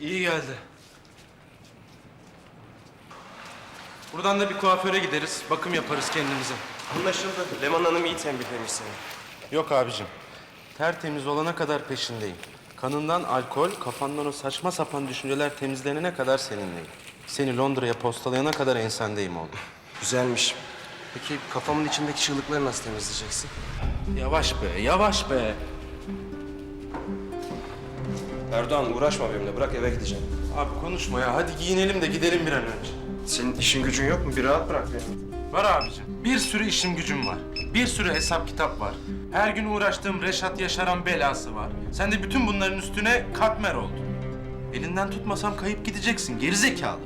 iyi geldi. Buradan da bir kuaföre gideriz. Bakım yaparız kendimize. Anlaşıldı. Leman Hanım iyi tembihlemiş seni. Yok abicim. Tertemiz olana kadar peşindeyim. Kanından alkol, kafandan o saçma sapan düşünceler temizlenene kadar seninleyim. Seni Londra'ya postalayana kadar ensendeyim oğlum. Güzelmiş. Peki kafamın içindeki çığlıkları nasıl temizleyeceksin? Yavaş be, yavaş be. Erdoğan uğraşma benimle. Bırak eve gideceğim. Abi konuşma ya. Hadi giyinelim de gidelim bir an önce. Senin işin gücün yok mu? Bir rahat bırak beni. Var abicim. Bir sürü işim gücüm var. Bir sürü hesap kitap var. Her gün uğraştığım Reşat Yaşaran belası var. Sen de bütün bunların üstüne katmer oldun. Elinden tutmasam kayıp gideceksin geri zekalı.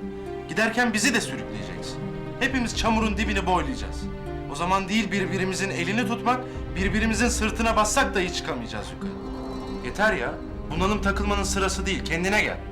Giderken bizi de sürükleyeceksin. Hepimiz çamurun dibini boylayacağız. O zaman değil birbirimizin elini tutmak, birbirimizin sırtına bassak dahi çıkamayacağız yukarı. Yeter ya. Bunalım takılmanın sırası değil. Kendine gel.